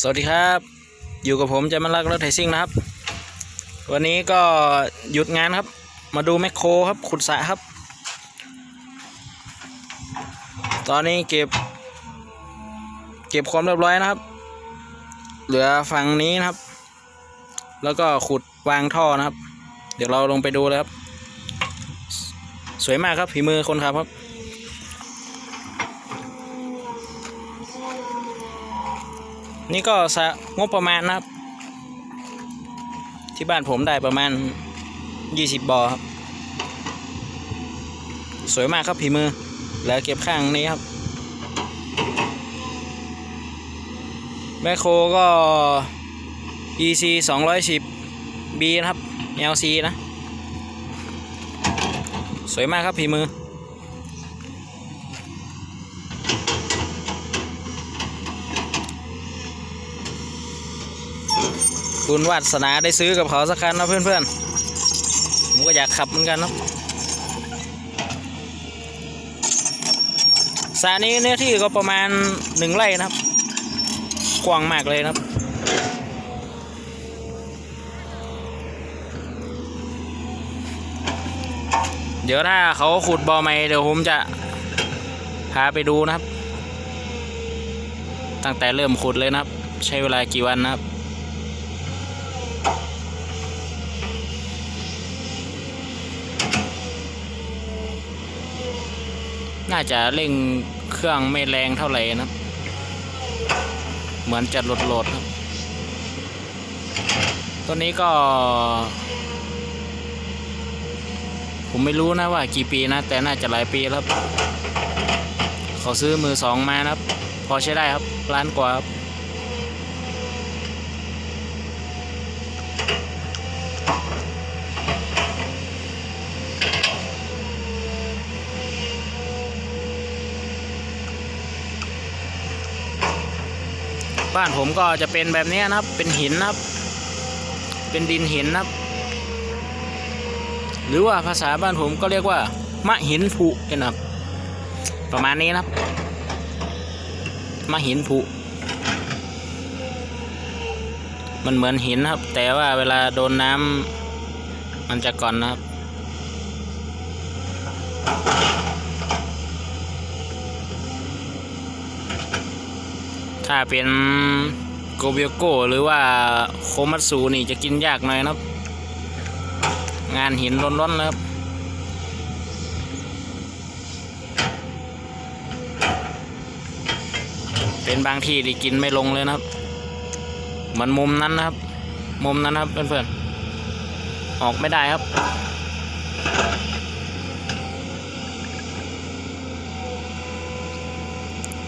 สวัสดีครับ อยู่กับผมใจมันรักรถไถซิ่งนะครับ วันนี้ก็หยุดงานครับ มาดูแมคโครครับขุดสระครับ ตอนนี้เก็บ เก็บความเรียบร้อยนะครับ เหลือฝั่งนี้นะครับ แล้วก็ขุดวางท่อนะครับ เดี๋ยวเราลงไปดูเลยครับ สวยมากครับฝีมือคนขับครับ นี่ก็งบประมาณนะครับ ที่บ้านผมได้ประมาณ 20บอครับ สวยมากครับผีมือ แล้วเก็บข้างนี้ครับ แมคโครก็ EC 210 B นะครับ LC นะ สวยมากครับผีมือ บุญวาสนาได้ซื้อกับเขาสักคันนะเพื่อนๆผมก็อยากขับเหมือนกันเนาะสระนี้เนื้อที่ก็ประมาณหนึ่งไร่นะครับ กว้างมากเลยนะครับ เดี๋ยวถ้าเขาขุดบ่อใหม่เดี๋ยวผมจะพาไปดูนะครับ ตั้งแต่เริ่มขุดเลยนะครับ ใช้เวลากี่วันนะครับ จะเร่งเครื่องไม่แรงเท่าไหร่นะ เหมือนจะโหลดๆครับ ตัวนี้ก็ ผมไม่รู้นะว่ากี่ปีนะ แต่น่าจะหลายปีแล้วครับเขาซื้อมือสองมานะครับ พอใช้ได้ครับล้านกว่าครับ บ้านผมก็จะเป็นแบบนี้นะครับ เป็นหินนะครับ เป็นดินหินนะครับ หรือว่าภาษาบ้านผมก็เรียกว่ามะหินผุนะครับ ประมาณนี้นะครับ มะหินผุ มันเหมือนหินนะครับ แต่ว่าเวลาโดนน้ำมันจะก่อนนะครับ ถ้าเป็นโกเบียโกหรือว่าโคมัตสึนี่จะกินยากหน่อยนะครับ งานหินร้อนๆนะครับเป็นบางที่ที่กินไม่ลงเลยนะครับเหมือนมุมนั้นนะครับ มุมนั้นนะครับเพื่อนๆออกไม่ได้ครับ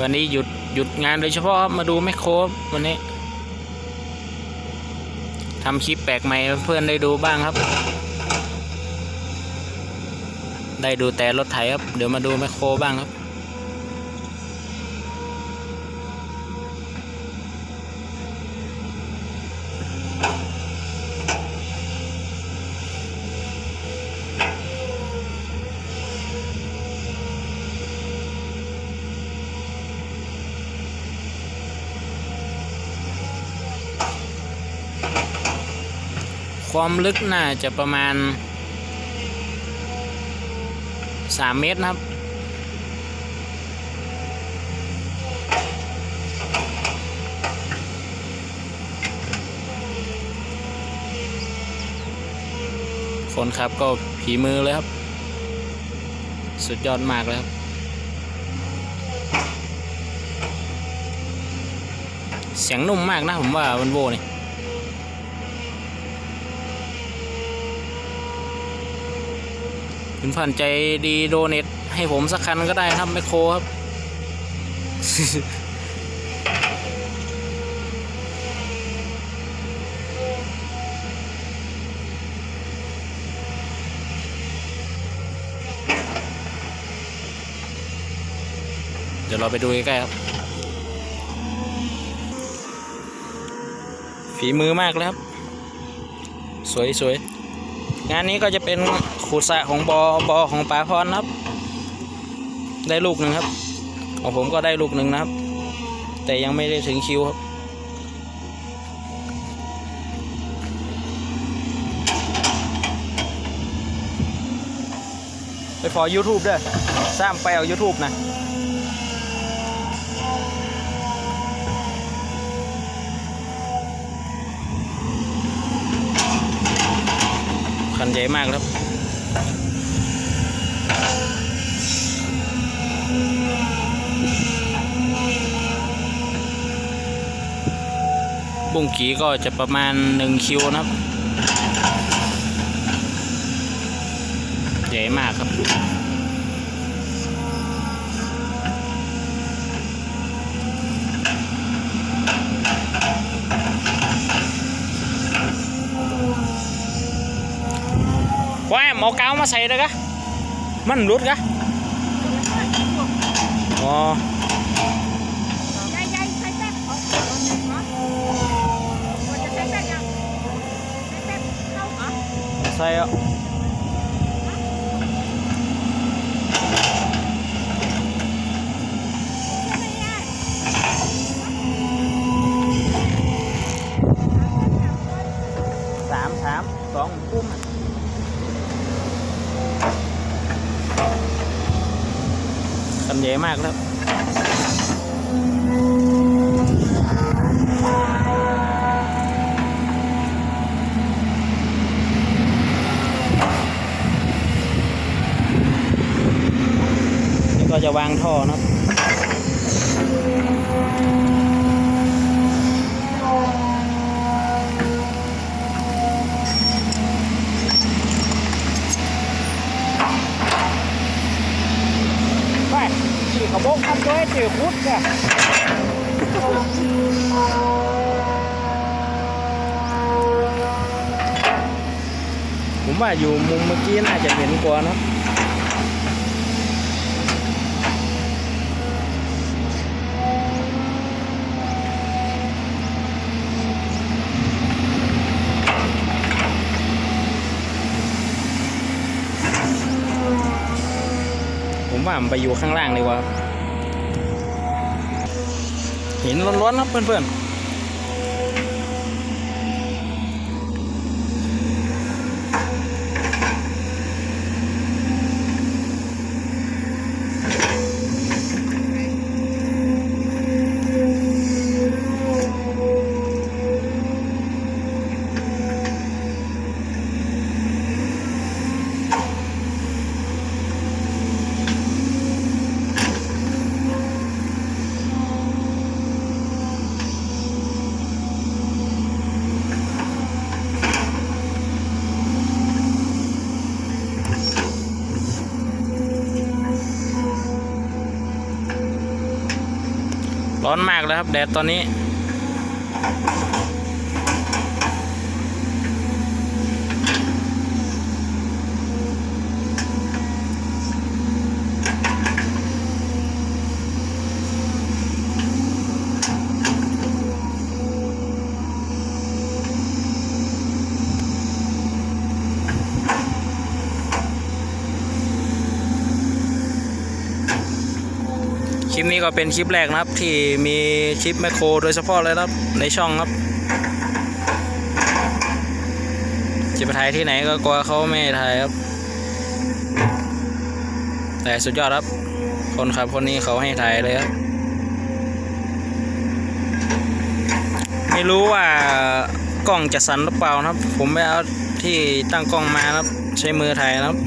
วันนี้หยุด หยุดงานโดยเฉพาะมาดูแมคโครวันนี้ทำคลิปแปลกใหม่เพื่อนได้ดูบ้างครับ ได้ดูแต่รถไถครับ เดี๋ยวมาดูแมคโครบ้างครับ ความลึกน่าจะประมาณ 3 เมตรนะครับ คนครับก็ผีมือเลยครับ สุดยอดมากเลยครับ เสียงนุ่มมากนะผมว่าวันโวนี่ คุณผ่านใจดีโดเนทให้ผมสักคันก็ได้ครับแมโครครับ เดี๋ยวเราไปดูใกล้ๆครับ ฝีมือมากเลยครับ สวยๆ งานนี้ก็จะเป็น ขุดสะของบอบอของป๋าพรนะครับ ได้ลูกหนึ่งครับ ของผมก็ได้ลูกหนึ่งนะครับ แต่ยังไม่ได้ถึงคิวครับไปฟอ YouTube ด้วยสร้างไปเา YouTube นะคันใหญ่มากครับ บุ้งกีก็จะประมาณ 1 คิวนะครับ ใหญ่มากครับ ว่าหมอกาวมาใส่เลยกะ มันรุดกะอ๋อ ยายยายใช้แป๊บเอาเอาหนึ่งเหรอควรจะใช้แป๊บยังใช้แป๊บเข้าเหรอ ใส่อะ ใช่ไหมยาย สามสามสองปุ้มอะคันใหญ่ มากแล้วก็จะวางท่อนะครับ ไปขี่ขบกทำตัวให้จืดพุดเนี่ยผมว่าอยู่มุมเมื่อกี้น่าจะเห็นกว่านะผมว่ามันไปอยู่ข้างล่างดีกว่า ห็นล้วนๆครับเพื่อนๆ ร้อนมากแล้วครับแดดตอนนี้ ก็เป็นคลิปแรกนะครับ ที่มีคลิปแมคโครโดยเฉพาะเลยครับในช่องครับจะไปถ่ายที่ไหนก็กลัวเขาไม่ถ่ายครับ แต่สุดยอดครับ คนขับคนนี้เขาให้ถ่ายเลยครับ ไม่รู้ว่ากล้องจะสั่นหรือเปล่านะครับ ผมไปเอาที่ตั้งกล้องมานะครับ ใช้มือถ่ายนะครับ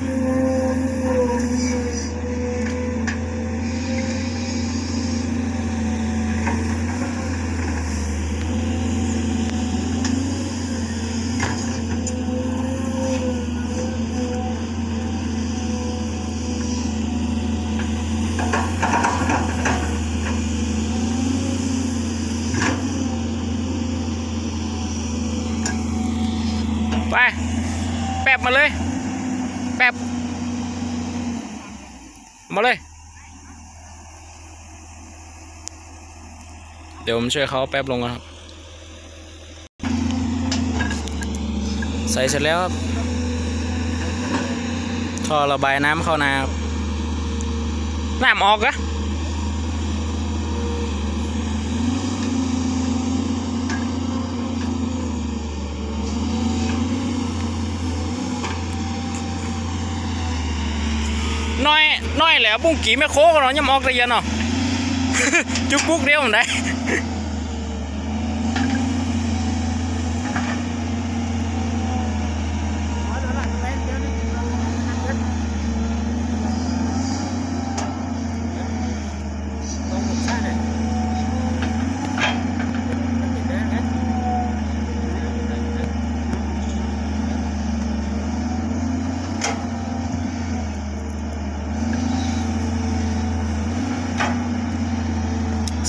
แป๊บมาเลย แป๊บมาเลย เดี๋ยวผมช่วยเขาแป๊บลงก่อนครับ ใส่เสร็จแล้วครับท่อระบายน้ำเข้านาครับน้ำออกอะ น้อยแหละบุ้งกี่แม่โคกันเนาะยำออกได้เยะเนาะจุกปุกเดียวมันได้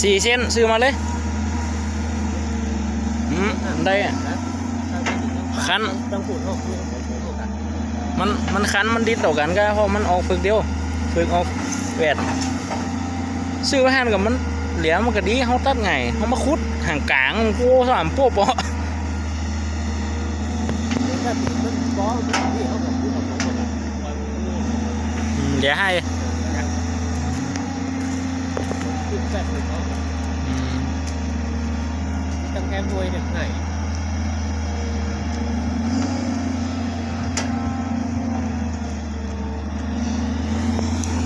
สี่เส้นซื้อมาเลยอืมได้คันต้องพูดออกพูดออกพูดออกกันมันมันคันมันดิดต่อกันก็เพราะมันออกฝึกเดียวฝึกออกแวดซื้อมาหันกับมันเหลียมันก็ดีเขาตัดไงเขามาคุดห่างกลางโอ้สามโป๊ะปะถ้ามันฟ้องมันที่เขาบอกพูดออกพูดออกอืมเดี๋ยวให้ พูดแซ่บเลยเขา อืม ตั้ งแค่มวยแบบไหน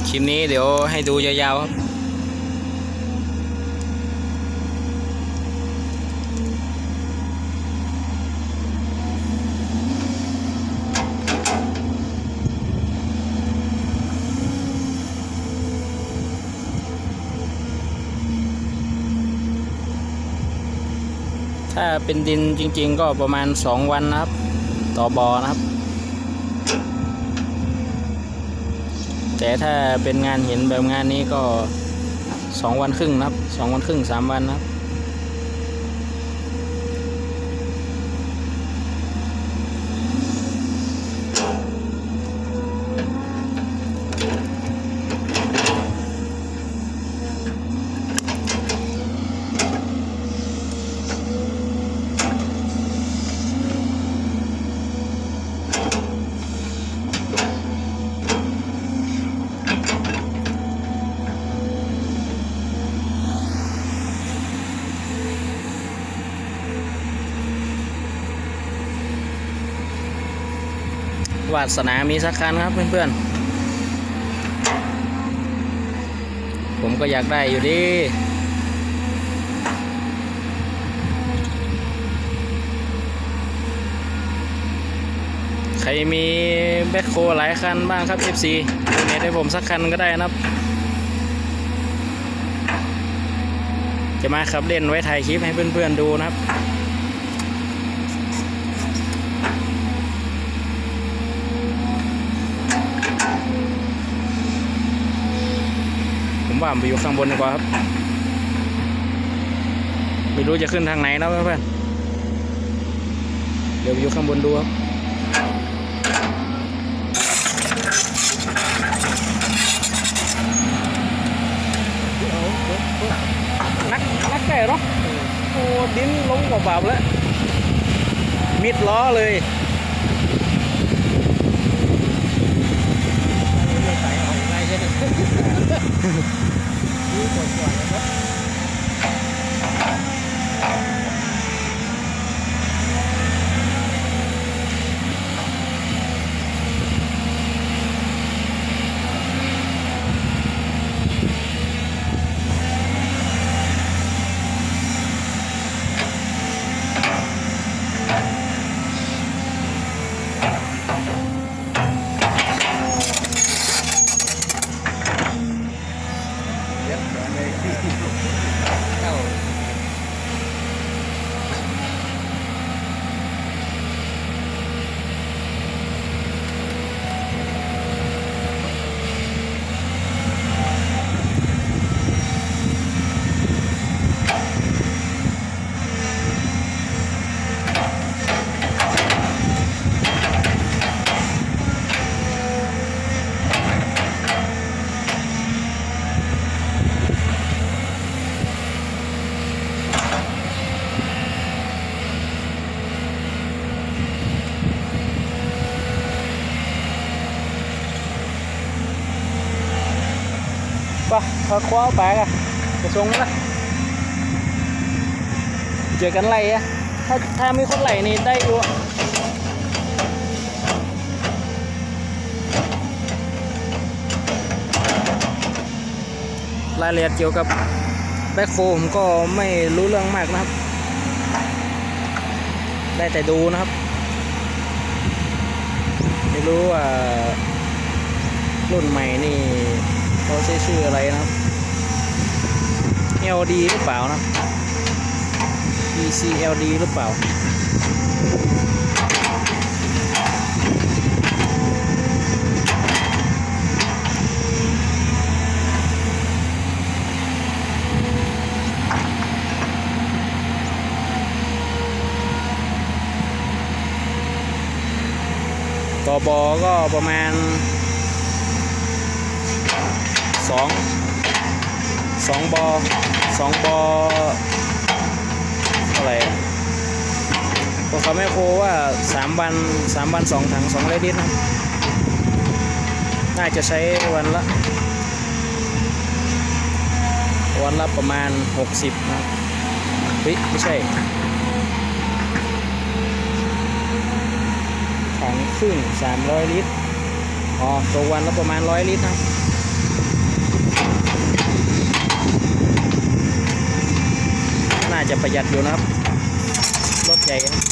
คลิปนี้เดี๋ยวให้ดูยาวๆครับ เป็นดินจริง ๆ ก็ประมาณ 2 วันนะครับ ต่อบอนะครับ แต่ถ้าเป็นงานหินแบบงานนี้ก็ 2 วันครึ่งนะครับ 2 วันครึ่ง 3 วันนะครับ วาสนามีสักคันครับเพื่อนๆ ผมก็อยากได้อยู่ดีใครมีแบ็คโคหลายคันบ้างครับ FC เนให้ผมสักคันก็ได้นะครับ จะมาขับเล่นไว้ถ่ายคลิปให้เพื่อนๆดูนะครับ ผมว่าไปอยู่ข้างบนดีกว่าครับ ไม่รู้จะขึ้นทางไหนนะเพื่อนเดี๋ยวไปอยู่ข้างบนดูครับนักนักแก่เนาะโอ้ดินลงกว่าบาปแล้วมิดล้อเลย ใส่ออกไรใช่ไหม นี่กว่า พาคว้าแบกอะกระทรงนะเจอกันไหลอะถ้าถ้ามีคนไหลนี่ได้อยู่รายละเอียดเกี่ยวกับแบ็คโฟผมก็ไม่รู้เรื่องมากนะครับ ได้แต่ดูนะครับ ไม่รู้ว่ารุ่นใหม่นี่ เขาใช้ชื่ออะไรนะครับ LD หรือเปล่านะ ECLD หรือเปล่าต่อบอก็ประมาณ สองสองบอสองบอเท่าไหร่พวกเขาไม่โคว่าสามวันสามวันสองถังสองร้อยลิตรนะน่าจะใช้วันละ วันละประมาณ 60 นะครับเฮ้ยไม่ใช่ถังครึ่ง300 ลิตร อ๋อตัววันละประมาณ 100 ลิตรนะ น่าจะประหยัดอยู่นะครับ รถใหญ่นะ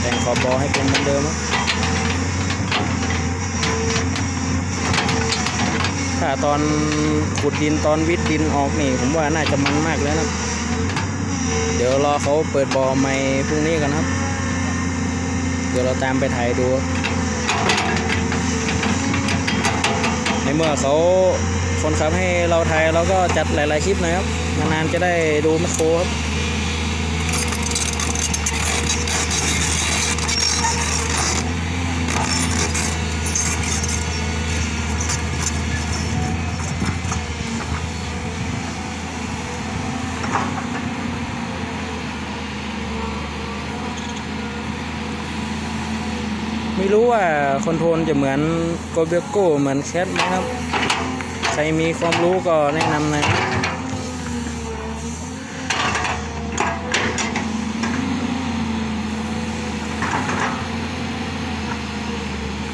แต่งขอบบอให้เป็นเหมือนเดิมนะถ้าต อนขุดดินตอนวิดดินออกนี่ ผมว่าน่าจะมันมากแล้วนะเดี๋ยวรอเขาเปิดบอใหม่พรุ่งนี้กันครับ เดี๋ยวเราตามไปถ่ายดู ในเมื่อเขาคนขับให้เราถ่ายเราก็จัดหลาย ๆ คลิปนะครับ นาน ๆ จะได้ดูแมคโครครับ รู้ว่าคอนโทรลจะเหมือนโกเบโก้เหมือนแคทไหมครับ ใครมีความรู้ก็แนะนำหนะ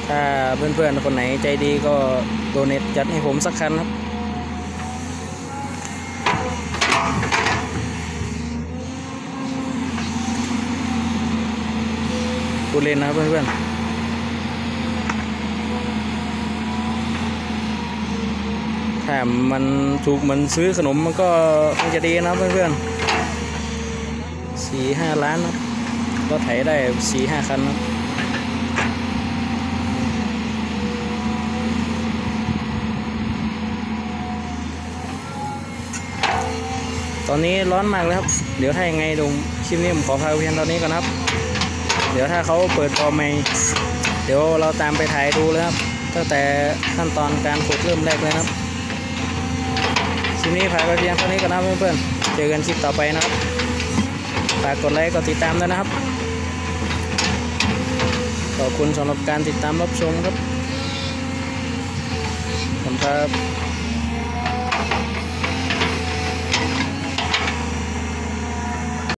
ถ้าเพื่อนๆ คนไหนใจดีก็โดเนทจัดให้ผมสักคันครับกูเล่นนะเพื่อนๆ ถ้ามันถูกเหมือนซื้อขนมมันก็คงจะดีนะเพื่อนๆสี่ห้าล้านนะก็ไถได้สี่ห้าคันนะตอนนี้ร้อนมากเลยครับ เดี๋ยวถ้ายังไงดูคลิปนี้ผมขอพาเพียงตอนนี้ก่อนครับ เดี๋ยวถ้าเขาเปิดฟอร์มใหม่เดี๋ยวเราตามไปถ่ายดูเลยครับตั้งแต่ขั้นตอนการขุดเริ่มแรกเลยครับ ลิปนี้พาไปเพียงเท่านี้ก่อนนะเพื่อนๆ เจอกันคลิปต่อไปนะครับ ฝากกดไลค์กดติดตามด้วยนะครับ ขอบคุณสำหรับการติดตามรับชมครับขอบคุณครับ